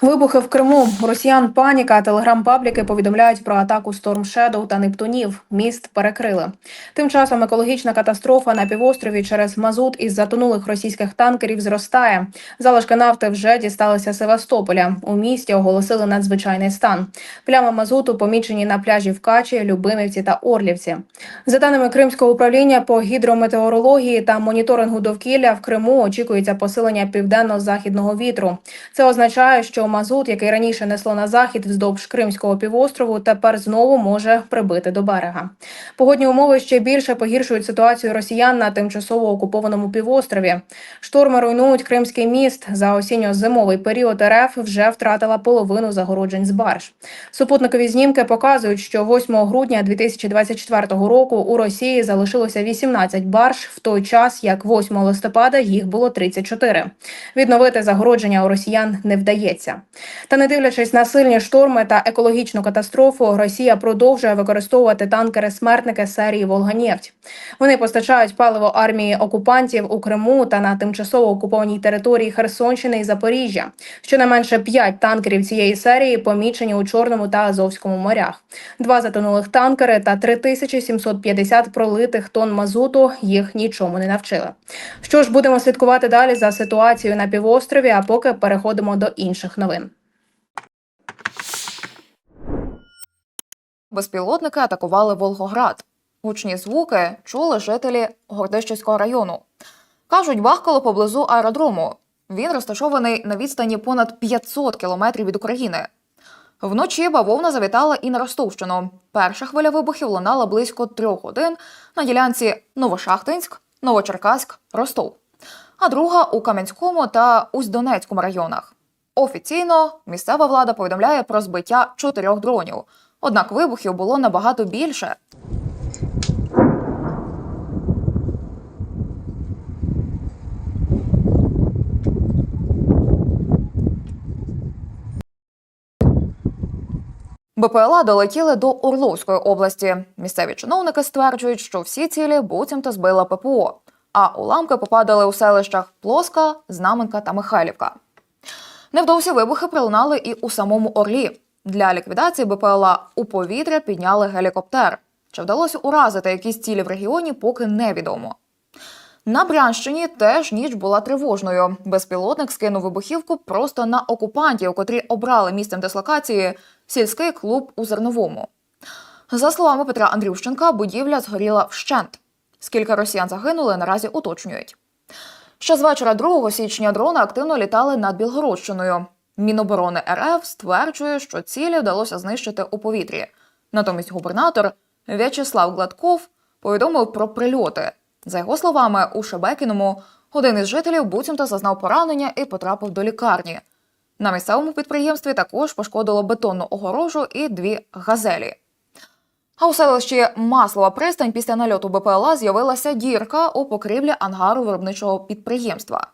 Вибухи в Криму. Росіян паніка. Телеграм-пабліки повідомляють про атаку Storm Shadow та Нептунів. Міст перекрили. Тим часом екологічна катастрофа на півострові через мазут із затонулих російських танкерів зростає. Залишки нафти вже дісталися Севастополя. У місті оголосили надзвичайний стан. Плями мазуту помічені на пляжі в Качі, Любимівці та Орлівці. За даними Кримського управління по гідрометеорології та моніторингу довкілля в Криму очікується посилення південно-західного вітру. Це означає, що мазут, який раніше несло на захід вздовж Кримського півострову, тепер знову може прибити до берега. Погодні умови ще більше погіршують ситуацію росіян на тимчасово окупованому півострові. Шторми руйнують Кримський міст. За осінньо-зимовий період РФ вже втратила половину загороджень з барж. Супутникові знімки показують, що 8 грудня 2024 року у Росії залишилося 18 барж, в той час як 8 листопада їх було 34. Відновити загородження у росіян не вдається. Та не дивлячись на сильні шторми та екологічну катастрофу, Росія продовжує використовувати танкери-смертники серії Волганєфть. Вони постачають паливо армії окупантів у Криму та на тимчасово окупованій території Херсонщини і Запоріжжя. Щонайменше п'ять танкерів цієї серії помічені у Чорному та Азовському морях. Два затонулих танкери та 3750 пролитих тонн мазуту їх нічому не навчили. Що ж, будемо слідкувати далі за ситуацією на півострові, а поки переходимо до інших новин. Безпілотники атакували Волгоград. Гучні звуки чули жителі Гордищівського району. Кажуть, бахкало поблизу аеродрому. Він розташований на відстані понад 500 кілометрів від України. Вночі бавовна завітала і на Ростовщину. Перша хвиля вибухів лунала близько трьох годин на ділянці Новошахтинськ, Новочеркаськ, Ростов, а друга у Кам'янському та Усть-Донецькому районах. Офіційно місцева влада повідомляє про збиття чотирьох дронів. Однак вибухів було набагато більше. БПЛА долетіли до Орловської області. Місцеві чиновники стверджують, що всі цілі буцімто збила ППО, а уламки попадали у селищах Плоска, Знаменка та Михайлівка. Невдовзі вибухи пролунали і у самому Орлі. Для ліквідації БПЛА у повітря підняли гелікоптер. Чи вдалося уразити якісь цілі в регіоні, поки невідомо. На Брянщині теж ніч була тривожною. Безпілотник скинув вибухівку просто на окупантів, котрі обрали місцем дислокації сільський клуб у Зерновому. За словами Петра Андрющенка, будівля згоріла вщент. Скільки росіян загинули, наразі уточнюють. Ще з вечора 2 січня дрони активно літали над Білгородщиною. Міноборони РФ стверджує, що цілі вдалося знищити у повітрі. Натомість губернатор В'ячеслав Гладков повідомив про прильоти. За його словами, у Шебекіному один із жителів буцімто зазнав поранення і потрапив до лікарні. На місцевому підприємстві також пошкодило бетонну огорожу і дві газелі. А у селищі Маслова пристань після нальоту БПЛА з'явилася дірка у покрівлі ангару виробничого підприємства.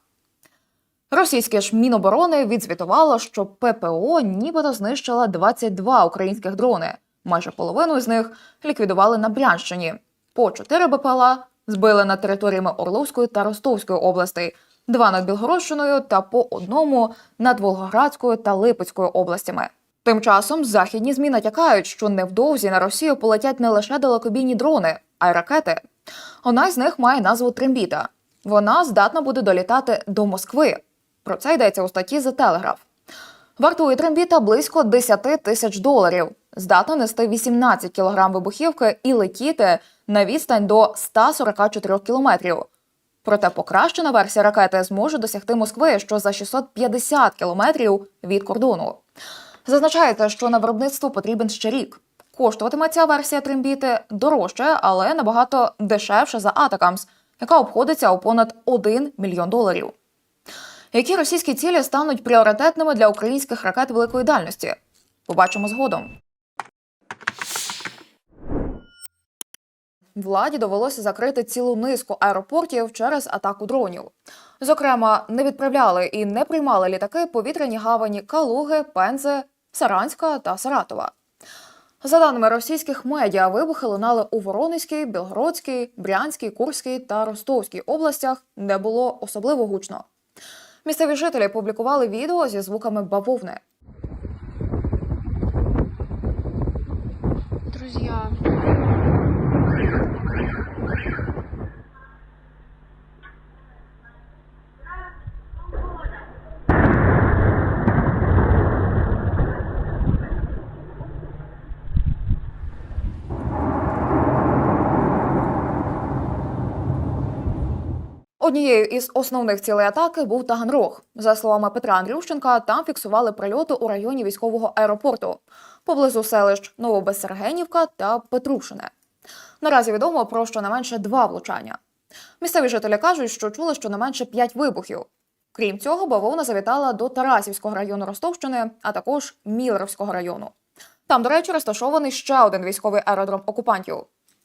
Російське ж Міноборони відзвітувало, що ППО нібито знищила 22 українських дрони. Майже половину з них ліквідували на Брянщині. По 4 БПЛА збили над територіями Орловської та Ростовської областей, два над Білгородщиною та по одному над Волгоградською та Липецькою областями. Тим часом західні змі натякають, що невдовзі на Росію полетять не лише далекобійні дрони, а й ракети. Одна з них має назву Трембіта. Вона здатна буде долітати до Москви. Про це йдеться у статті The Telegraph. Вартує трембіта близько 10 тисяч доларів. Здатна нести 18 кілограм вибухівки і летіти на відстань до 144 кілометрів. Проте покращена версія ракети зможе досягти Москви, що за 650 кілометрів від кордону. Зазначається, що на виробництво потрібен ще рік. Коштуватиме ця версія трембіти дорожче, але набагато дешевше за Атакамс, яка обходиться у понад 1 мільйон доларів. Які російські цілі стануть пріоритетними для українських ракет великої дальності? Побачимо згодом. Владі довелося закрити цілу низку аеропортів через атаку дронів. Зокрема, не відправляли і не приймали літаки повітряні гавані Калуги, Пензи, Саранська та Саратова. За даними російських медіа, вибухи лунали у Воронезькій, Білгородській, Брянській, Курській та Ростовській областях, де було особливо гучно. Місцеві жителі публікували відео зі звуками бавовни. Однією із основних цілей атаки був Таганрог. За словами Петра Андрющенка, там фіксували прильоти у районі військового аеропорту поблизу селищ Новобесергенівка та Петрушине. Наразі відомо про щонайменше два влучання. Місцеві жителі кажуть, що чули щонайменше п'ять вибухів. Крім цього, бавовна завітала до Тарасівського району Ростовщини, а також Мілеровського району. Там, до речі, розташований ще один військовий аеродром окупантів.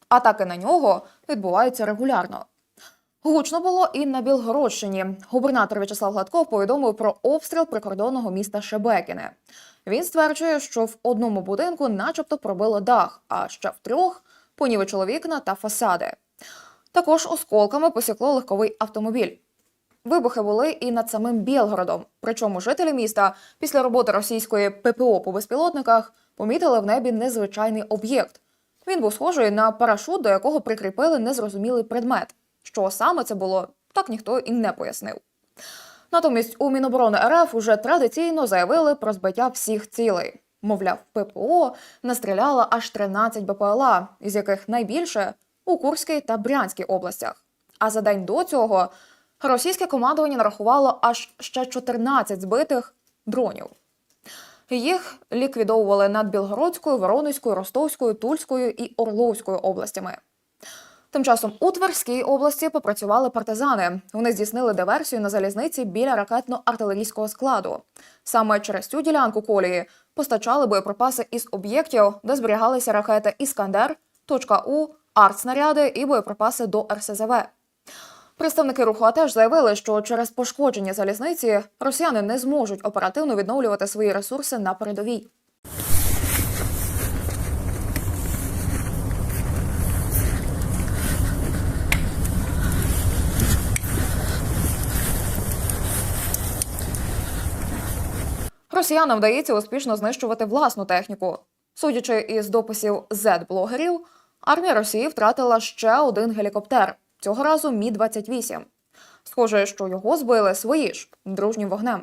Атаки на нього відбуваються регулярно. Гучно було і на Білгородщині. Губернатор В'ячеслав Гладков повідомив про обстріл прикордонного міста Шебекіне. Він стверджує, що в одному будинку, начебто, пробило дах, а ще в трьох понівечило вікна та фасади. Також осколками посікло легковий автомобіль. Вибухи були і над самим Білгородом. Причому жителі міста після роботи російської ППО по безпілотниках помітили в небі незвичайний об'єкт. Він був схожий на парашут, до якого прикріпили незрозумілий предмет. Що саме це було, так ніхто і не пояснив. Натомість у Міноборони РФ уже традиційно заявили про збиття всіх цілей. Мовляв, ППО настріляла аж 13 БПЛА, із яких найбільше у Курській та Брянській областях. А за день до цього російське командування нарахувало аж ще 14 збитих дронів. Їх ліквідовували над Білгородською, Воронезькою, Ростовською, Тульською і Орловською областями. Тим часом у Тверській області попрацювали партизани. Вони здійснили диверсію на залізниці біля ракетно-артилерійського складу. Саме через цю ділянку колії постачали боєприпаси із об'єктів, де зберігалися ракети Іскандер, точка У, артснаряди і боєприпаси до РСЗВ. Представники руху АТЕШ заявили, що через пошкодження залізниці росіяни не зможуть оперативно відновлювати свої ресурси на передовій. Росіянам вдається успішно знищувати власну техніку. Судячи із дописів Z-блогерів, армія Росії втратила ще один гелікоптер цього разу Мі 28 Схоже, що його збили свої ж дружнім вогнем.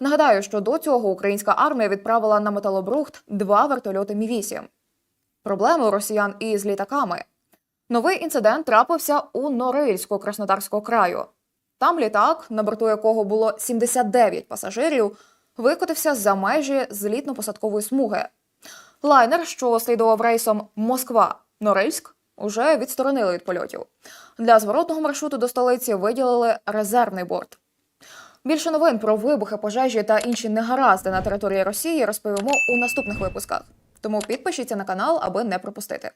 Нагадаю, що до цього українська армія відправила на металобрухт два вертольоти Мі 8 Проблеми у росіян із літаками. Новий інцидент трапився у Норильську Краснодарського краю. Там літак, на борту якого було 79 пасажирів, викотився за межі злітно-посадкової смуги. Лайнер, що слідував рейсом Москва Норильськ, уже відсторонили від польотів. Для зворотного маршруту до столиці виділили резервний борт. Більше новин про вибухи, пожежі та інші негаразди на території Росії розповімо у наступних випусках. Тому підпишіться на канал, аби не пропустити.